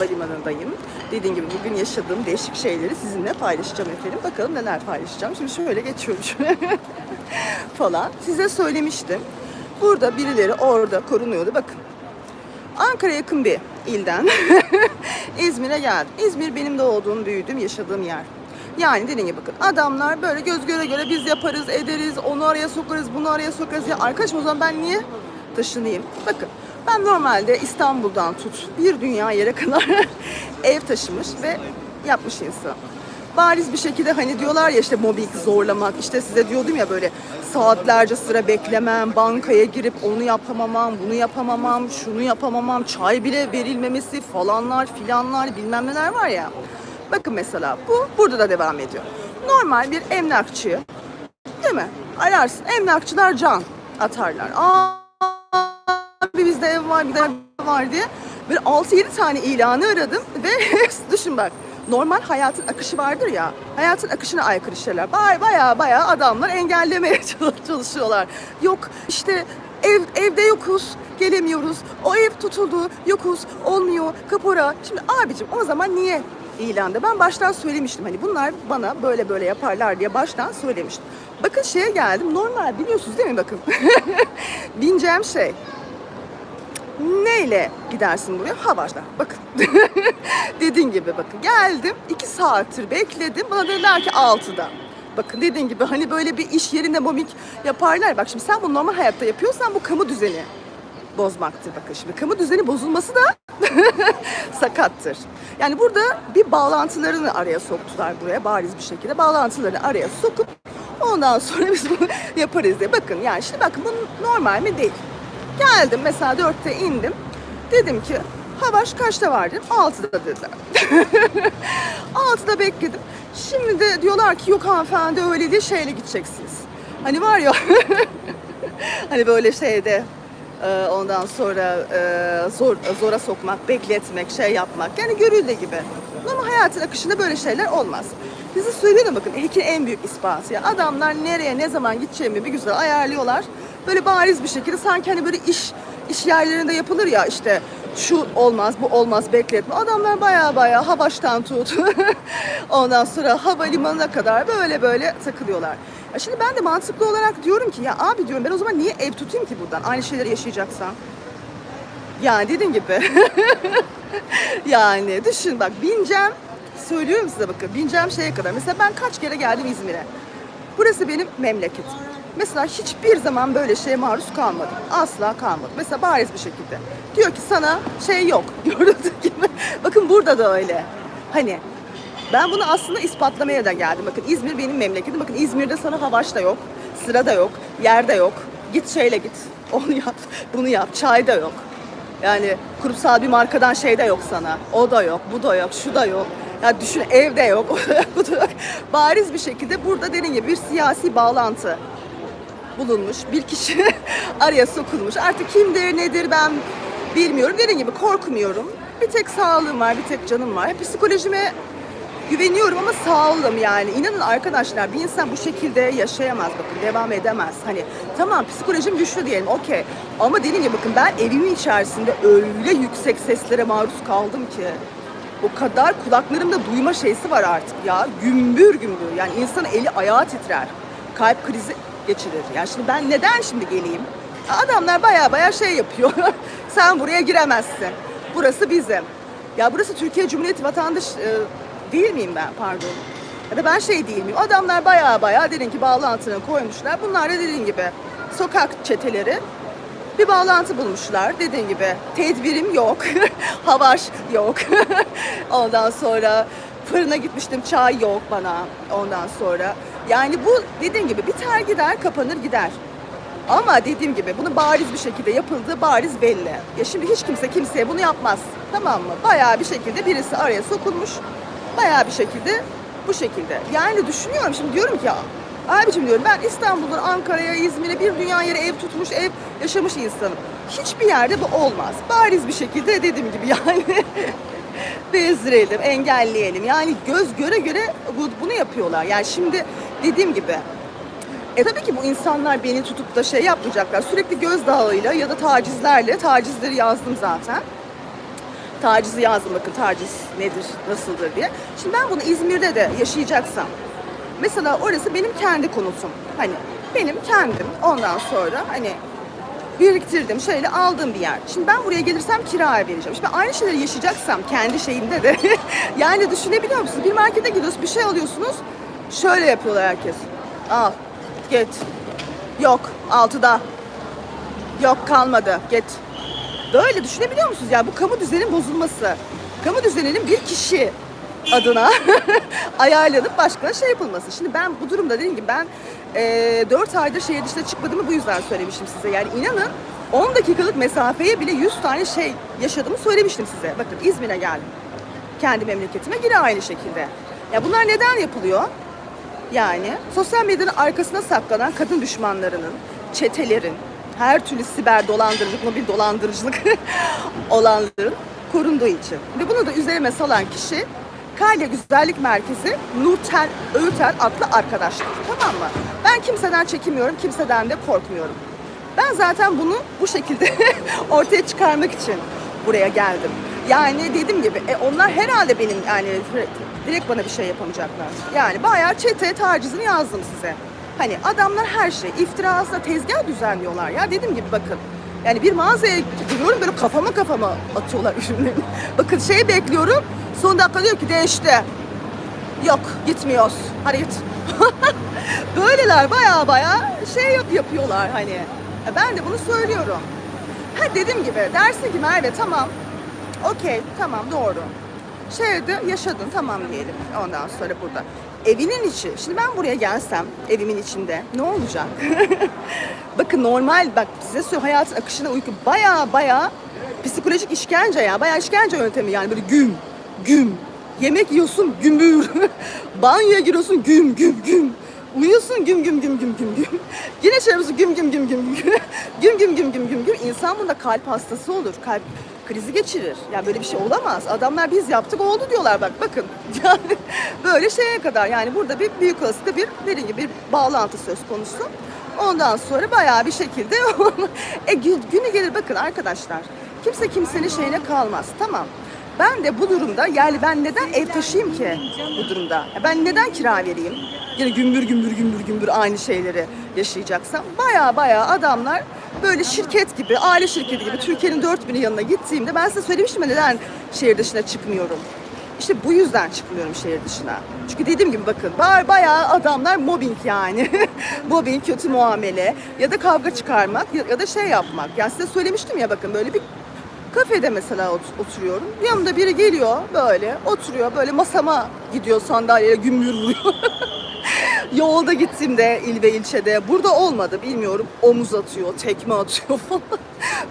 Havalimanındayım. Dediğim gibi bugün yaşadığım değişik şeyleri sizinle paylaşacağım efendim. Bakalım neler paylaşacağım. Şimdi şöyle geçiyorum şöyle falan. Size söylemiştim. Burada birileri orada korunuyordu. Bakın. Ankara yakın bir ilden İzmir'e geldim. İzmir benim doğduğum, büyüdüğüm, yaşadığım yer. Yani dediğim gibi bakın adamlar böyle göz göre göre biz yaparız, ederiz, onu araya sokarız, bunu araya sokarız. Ya arkadaşım o zaman ben niye taşınayım? Bakın ben normalde İstanbul'dan tut bir dünya yere kadar ev taşımış ve yapmış insan. Bariz bir şekilde hani diyorlar ya işte mobbing zorlamak işte size diyordum ya böyle saatlerce sıra beklemem, bankaya girip onu yapamamam, bunu yapamamam, şunu yapamamam, çay bile verilmemesi falanlar filanlar bilmem neler var ya. Bakın mesela bu burada da devam ediyor. Normal bir emlakçı değil mi? Ararsın emlakçılar can atarlar. Aa bizde ev var, bir de ev var diye. Böyle 6-7 tane ilanı aradım ve düşün bak. Normal hayatın akışı vardır ya. Hayatın akışına aykırı şeyler. Baya baya adamlar engellemeye çalışıyorlar. Yok işte ev evde yokuz, gelemiyoruz. O ev tutuldu, yokuz, olmuyor, kapora. Şimdi abicim o zaman niye ilanda? Ben baştan söylemiştim. Hani bunlar bana böyle böyle yaparlar diye baştan söylemiştim. Bakın şeye geldim. Normal biliyorsunuz değil mi bakın. Bineceğim şey. Neyle gidersin buraya? Havaşla. Bakın. Dediğin gibi bakın. Geldim. iki saattir bekledim. Bana dediler ki 6'da. Bakın dediğin gibi hani böyle bir iş yerinde mobbing yaparlar. Bak şimdi sen bunu normal hayatta yapıyorsan bu kamu düzeni bozmaktır. Bakın şimdi kamu düzeni bozulması da sakattır. Yani burada bir bağlantılarını araya soktular buraya bariz bir şekilde. Bağlantılarını araya sokup ondan sonra biz bunu yaparız diye. Bakın yani şimdi bakın bu normal mi değil. Geldim mesela dörtte indim. Dedim ki Havaş kaçta var dedim. Altıda dediler. Altıda bekledim. Şimdi de diyorlar ki yok hanımefendi öyle değil şeyle gideceksiniz. Hani var ya hani böyle şeyde e, ondan sonra e, zor zora sokmak, bekletmek, şey yapmak. Yani görüldüğü gibi. Ama hayatın akışında böyle şeyler olmaz. Bizi söylüyorum bakın Hekin en büyük ispatı ya. Adamlar nereye ne zaman gideceğimi bir güzel ayarlıyorlar. Böyle bariz bir şekilde sanki hani böyle iş iş yerlerinde yapılır ya işte şu olmaz bu olmaz bekletme. Adamlar baya baya havaştan tut. Ondan sonra havalimanına kadar böyle böyle takılıyorlar. Ya şimdi ben de mantıklı olarak diyorum ki ya abi diyorum ben o zaman niye ev tutayım ki buradan aynı şeyleri yaşayacaksam. Yani dediğim gibi. yani düşün bak bineceğim söylüyorum size bakın bineceğim şeye kadar. Mesela ben kaç kere geldim İzmir'e. Burası benim memleketim. Mesela hiçbir zaman böyle şeye maruz kalmadım. Asla kalmadım. Mesela bariz bir şekilde. Diyor ki sana şey yok. Görüldüğü gibi. Bakın burada da öyle. Hani ben bunu aslında ispatlamaya da geldim. Bakın İzmir benim memleketim. Bakın İzmir'de sana havaş da yok. Sıra da yok. Yer de yok. Git şeyle git. Onu yap. Bunu yap. Çay da yok. Yani kurumsal bir markadan şey de yok sana. O da yok, bu da yok, şu da yok. Ya düşün evde yok. Bariz bir şekilde burada dediğim gibi bir siyasi bağlantı bulunmuş. Bir kişi araya sokulmuş. Artık kimdir nedir ben bilmiyorum. Dediğim gibi korkmuyorum. Bir tek sağlığım var, bir tek canım var. Psikolojime güveniyorum ama sağolum yani. İnanın arkadaşlar bir insan bu şekilde yaşayamaz bakın devam edemez. Hani tamam psikolojim güçlü diyelim okey. Ama dediğim gibi bakın ben evimin içerisinde öyle yüksek seslere maruz kaldım ki. O kadar kulaklarımda duyma şeysi var artık ya. Gümbür gümbür. Yani insanın eli ayağı titrer. Kalp krizi geçirir. Yani şimdi ben neden şimdi geleyim? Adamlar baya baya şey yapıyor. Sen buraya giremezsin. Burası bizim. Ya burası Türkiye Cumhuriyeti vatandaş e, değil miyim ben pardon? Ya da ben şey değil miyim? Adamlar baya baya dedin ki bağlantını koymuşlar. Bunlar da dediğin gibi sokak çeteleri bir bağlantı bulmuşlar. Dediğin gibi tedbirim yok. Havaş yok. Ondan sonra fırına gitmiştim çay yok bana ondan sonra. Yani bu dediğin gibi biter gider kapanır gider. Ama dediğim gibi bunu bariz bir şekilde yapıldığı bariz belli. Ya şimdi hiç kimse kimseye bunu yapmaz. Tamam mı? Bayağı bir şekilde birisi araya sokulmuş. Bayağı bir şekilde bu şekilde. Yani düşünüyorum şimdi diyorum ki ya abicim diyorum ben İstanbul'dan Ankara'ya, İzmir'e bir dünya yere ev tutmuş, ev yaşamış insanım. Hiçbir yerde bu olmaz. Bariz bir şekilde dediğim gibi yani bezdirelim, engelleyelim. Yani göz göre göre bu- bunu yapıyorlar. Yani şimdi dediğim gibi e tabii ki bu insanlar beni tutup da şey yapmayacaklar. Sürekli gözdağıyla ya da tacizlerle, tacizleri yazdım zaten. Tacizi yazdım bakın taciz nedir, nasıldır diye. Şimdi ben bunu İzmir'de de yaşayacaksam mesela orası benim kendi konutum. Hani benim kendim ondan sonra hani biriktirdim, şöyle aldığım bir yer. Şimdi ben buraya gelirsem kiraya vereceğim. Şimdi aynı şeyleri yaşayacaksam kendi şeyimde de yani düşünebiliyor musunuz? Bir markete gidiyorsunuz, bir şey alıyorsunuz. Şöyle yapıyorlar herkes. Al, git. Yok, altıda. Yok kalmadı, git. Böyle düşünebiliyor musunuz? Ya bu kamu düzeninin bozulması. Kamu düzeninin bir kişi adına ayarlanıp başkana şey yapılması. Şimdi ben bu durumda dediğim gibi ben e, 4 aydır şehir dışına çıkmadığımı bu yüzden söylemiştim size. Yani inanın 10 dakikalık mesafeye bile 100 tane şey yaşadığımı söylemiştim size. Bakın İzmir'e geldim. Kendi memleketime yine aynı şekilde. Ya bunlar neden yapılıyor? Yani sosyal medyanın arkasına saklanan kadın düşmanlarının, çetelerin, her türlü siber dolandırıcılık, mobil dolandırıcılık olanların korunduğu için. Ve bunu da üzerime salan kişi Kalya Güzellik Merkezi Nurten Öğüter adlı arkadaşlar. Tamam mı? Ben kimseden çekinmiyorum, kimseden de korkmuyorum. Ben zaten bunu bu şekilde ortaya çıkarmak için buraya geldim. Yani dediğim gibi e, onlar herhalde benim yani direkt bana bir şey yapamayacaklar. Yani bayağı çete tacizini yazdım size. Hani adamlar her şey iftira aslında tezgah düzenliyorlar ya dediğim gibi bakın. Yani bir mağazaya giriyorum böyle kafama kafama atıyorlar ürünlerini. bakın şey bekliyorum son dakika diyor ki değişti. Yok gitmiyoruz. Hadi git. Böyleler baya baya şey yap yapıyorlar hani. E, Ben de bunu söylüyorum. Ha dediğim gibi dersin ki Merve tamam. Okey tamam doğru. Şehirde yaşadın tamam diyelim ondan sonra burada. Evinin içi. Şimdi ben buraya gelsem evimin içinde ne olacak? Bakın normal bak size söylüyorum hayatın akışına uyku baya baya psikolojik işkence ya. Baya işkence yöntemi yani böyle güm güm. Yemek yiyorsun gümbür. Banyoya giriyorsun güm güm güm. Uyuyorsun güm güm güm güm güm güm. Yine şey yapıyorsun güm güm güm güm güm. güm güm güm güm güm güm. İnsan bunda kalp hastası olur. Kalp krizi geçirir. Yani böyle bir şey olamaz. Adamlar biz yaptık oldu diyorlar bak bakın. Yani böyle şeye kadar yani burada bir büyük olasılıkla bir dediğim gibi bir bağlantı söz konusu. Ondan sonra bayağı bir şekilde e, gün- günü gelir bakın arkadaşlar. Kimse kimsenin şeyine kalmaz. Tamam. Ben de bu durumda yani ben neden ev taşıyayım ki bu durumda? Ben neden kira vereyim? Yine gümbür gümbür gümbür gümbür aynı şeyleri yaşayacaksam. Baya baya adamlar böyle şirket gibi, aile şirketi gibi Türkiye'nin dört binin yanına gittiğimde ben size söylemiştim ya neden şehir dışına çıkmıyorum. İşte bu yüzden çıkmıyorum şehir dışına. Çünkü dediğim gibi bakın ba- bayağı adamlar mobbing yani. mobbing, kötü muamele ya da kavga çıkarmak ya da şey yapmak. Yani size söylemiştim ya bakın böyle bir Kafede mesela ot- oturuyorum. Yanımda biri geliyor böyle oturuyor böyle masama gidiyor sandalyeyle gümbür vuruyor. Yolda gittiğimde il ve ilçede burada olmadı bilmiyorum omuz atıyor, tekme atıyor falan.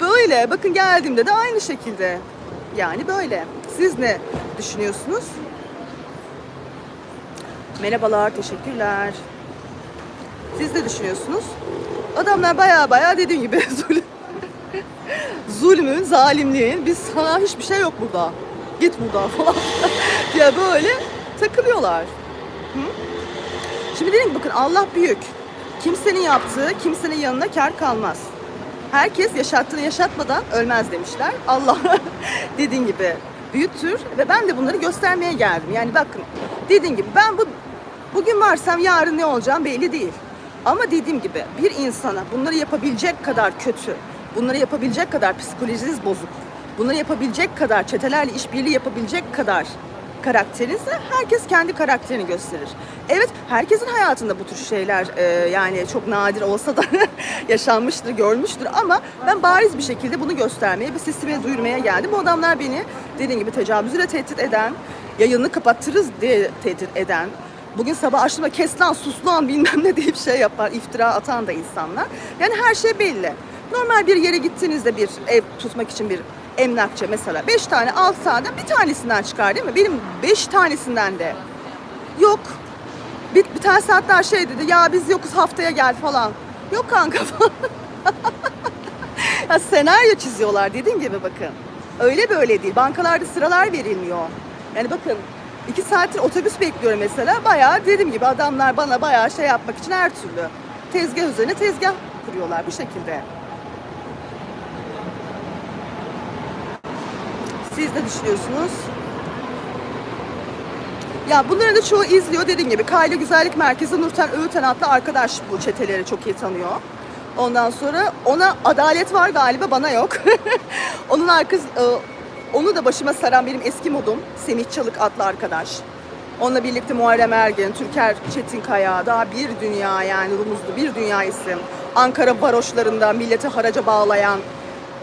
böyle bakın geldiğimde de aynı şekilde. Yani böyle. Siz ne düşünüyorsunuz? Merhabalar, teşekkürler. Siz ne düşünüyorsunuz? Adamlar baya baya dediğim gibi zulmün, zalimliğin, biz sana hiçbir şey yok burada. Git buradan falan diye böyle takılıyorlar. Hı? Şimdi dedim bakın Allah büyük. Kimsenin yaptığı kimsenin yanına kar kalmaz. Herkes yaşattığını yaşatmadan ölmez demişler. Allah dediğin gibi büyüktür ve ben de bunları göstermeye geldim. Yani bakın dediğim gibi ben bu bugün varsam yarın ne olacağım belli değil. Ama dediğim gibi bir insana bunları yapabilecek kadar kötü, bunları yapabilecek kadar psikolojiniz bozuk, bunları yapabilecek kadar çetelerle işbirliği yapabilecek kadar karakterinizse herkes kendi karakterini gösterir. Evet herkesin hayatında bu tür şeyler e, yani çok nadir olsa da yaşanmıştır, görmüştür ama ben bariz bir şekilde bunu göstermeye ve sesimi duyurmaya geldim. Bu adamlar beni dediğim gibi tecavüzle tehdit eden, yayını kapattırız diye tehdit eden, Bugün sabah açtığımda kes lan sus lan bilmem ne deyip şey yapar, iftira atan da insanlar. Yani her şey belli. Normal bir yere gittiğinizde bir ev tutmak için bir emlakçı mesela 5 tane 6 tane bir tanesinden çıkar değil mi? Benim 5 tanesinden de yok. Bir, bir tane saat daha şey dedi ya biz yokuz haftaya gel falan. Yok kanka falan. ya senaryo çiziyorlar dediğim gibi bakın. Öyle böyle değil. Bankalarda sıralar verilmiyor. Yani bakın iki saattir otobüs bekliyorum mesela. Bayağı dediğim gibi adamlar bana bayağı şey yapmak için her türlü tezgah üzerine tezgah kuruyorlar bu şekilde. Siz ne düşünüyorsunuz? Ya bunların da çoğu izliyor dediğim gibi. Kaylı Güzellik Merkezi Nurten Öğüten adlı arkadaş bu çeteleri çok iyi tanıyor. Ondan sonra ona adalet var galiba bana yok. Onun arkası e, onu da başıma saran benim eski modum Semih Çalık adlı arkadaş. Onunla birlikte Muharrem Ergen, Türker Çetinkaya, daha bir dünya yani rumuzlu bir dünya isim. Ankara varoşlarında milleti haraca bağlayan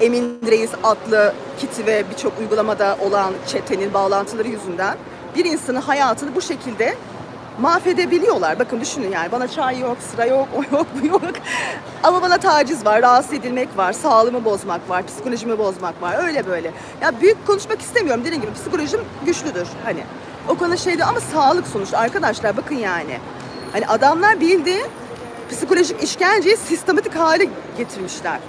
Emin Reis adlı kiti ve birçok uygulamada olan çetenin bağlantıları yüzünden bir insanın hayatını bu şekilde mahvedebiliyorlar. Bakın düşünün yani bana çay yok, sıra yok, o yok, bu yok. Ama bana taciz var, rahatsız edilmek var, sağlığımı bozmak var, psikolojimi bozmak var. Öyle böyle. Ya büyük konuşmak istemiyorum. Dediğim gibi psikolojim güçlüdür hani. O konu şeydi ama sağlık sonuçta arkadaşlar bakın yani. Hani adamlar bildiğin psikolojik işkenceyi sistematik hale getirmişler.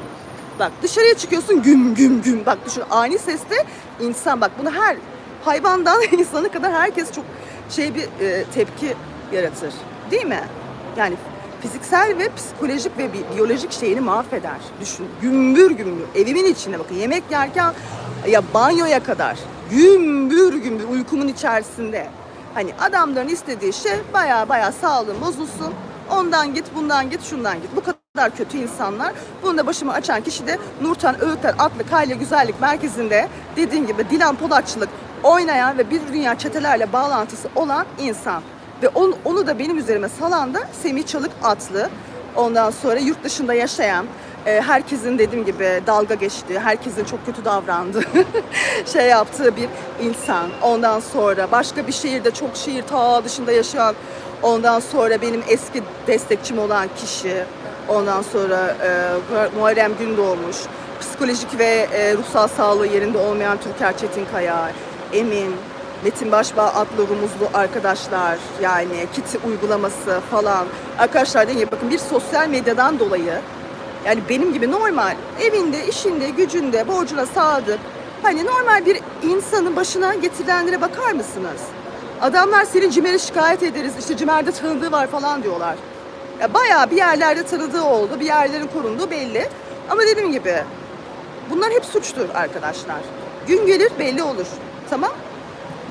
Bak dışarıya çıkıyorsun güm güm güm. Bak düşün ani seste insan bak bunu her hayvandan insana kadar herkes çok şey bir e, tepki yaratır. Değil mi? Yani fiziksel ve psikolojik ve bi- biyolojik şeyini mahveder. Düşün. Gümbür gümbür. Evimin içinde bakın yemek yerken ya banyoya kadar gümbür gümbür uykumun içerisinde. Hani adamların istediği şey baya baya sağlığın bozulsun. Ondan git, bundan git, şundan git. Bu kadar kötü insanlar. Bunu da başıma açan kişi de Nurten Öğütler adlı Kayla Güzellik Merkezi'nde dediğim gibi Dilan Polatçılık oynayan ve bir dünya çetelerle bağlantısı olan insan. Ve onu, onu da benim üzerime salan da Semih Çalık adlı. Ondan sonra yurt dışında yaşayan, e, herkesin dediğim gibi dalga geçtiği, herkesin çok kötü davrandığı, şey yaptığı bir insan. Ondan sonra başka bir şehirde çok şehir ta dışında yaşayan, ondan sonra benim eski destekçim olan kişi, ondan sonra e, Muharrem Gündoğmuş, psikolojik ve e, ruhsal sağlığı yerinde olmayan Türker Çetinkaya, Emin, Metin Başbağ adlı rumuzlu arkadaşlar yani kiti uygulaması falan. Arkadaşlar gibi bakın bir sosyal medyadan dolayı yani benim gibi normal evinde, işinde, gücünde, borcuna sadık hani normal bir insanın başına getirilenlere bakar mısınız? Adamlar senin CİMER'e şikayet ederiz işte CİMER'de tanıdığı var falan diyorlar. Ya bayağı bir yerlerde tanıdığı oldu, bir yerlerin korunduğu belli. Ama dediğim gibi bunlar hep suçtur arkadaşlar. Gün gelir belli olur. Tamam?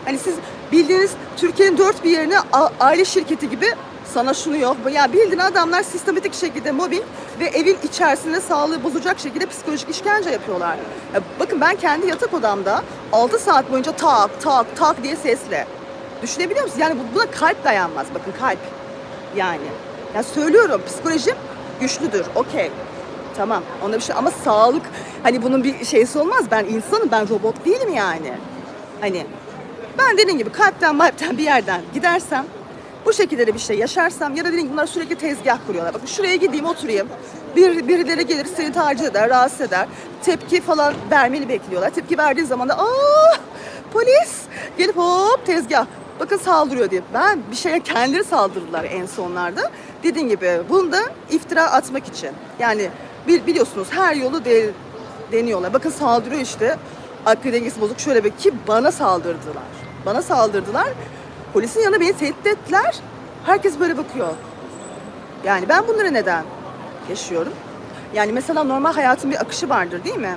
Hani siz bildiğiniz Türkiye'nin dört bir yerine aile şirketi gibi sana şunu yok. Ya bildiğin adamlar sistematik şekilde mobbing ve evin içerisinde sağlığı bozacak şekilde psikolojik işkence yapıyorlar. Ya bakın ben kendi yatak odamda 6 saat boyunca tak tak tak diye sesle. Düşünebiliyor musunuz? Yani bu- buna kalp dayanmaz. Bakın kalp. Yani. Ya söylüyorum psikolojim güçlüdür. Okey. Tamam. Ona bir şey ama sağlık hani bunun bir şeysi olmaz. Ben insanım. Ben robot değilim yani. Hani ben dediğim gibi kalpten malpten bir yerden gidersem bu şekilde de bir şey yaşarsam ya da dediğim gibi bunlar sürekli tezgah kuruyorlar. Bakın şuraya gideyim oturayım. Bir, birileri gelir seni taciz eder, rahatsız eder. Tepki falan vermeni bekliyorlar. Tepki verdiğin zaman da aa polis gelip hop tezgah. Bakın saldırıyor diye. Ben bir şeye kendileri saldırdılar en sonlarda. Dediğim gibi bunu da iftira atmak için. Yani bil- biliyorsunuz her yolu de, deniyorlar. Bakın saldırıyor işte. Aklı dengesi bozuk şöyle bir ki bana saldırdılar. Bana saldırdılar. Polisin yanına beni tehdit ettiler. Herkes böyle bakıyor. Yani ben bunları neden yaşıyorum? Yani mesela normal hayatın bir akışı vardır değil mi?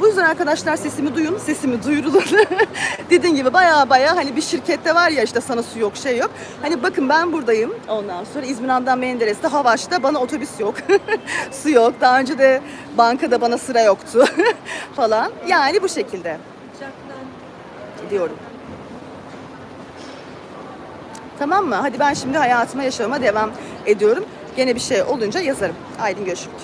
Bu yüzden arkadaşlar sesimi duyun, sesimi duyurulun. Dediğim gibi baya baya hani bir şirkette var ya işte sana su yok şey yok. Hani bakın ben buradayım. Ondan sonra İzmir'den Menderes'te Havaş'ta bana otobüs yok. su yok. Daha önce de bankada bana sıra yoktu falan. Yani bu şekilde diyorum. Tamam mı? Hadi ben şimdi hayatıma yaşamama devam ediyorum. Gene bir şey olunca yazarım. Aydın görüşürüz.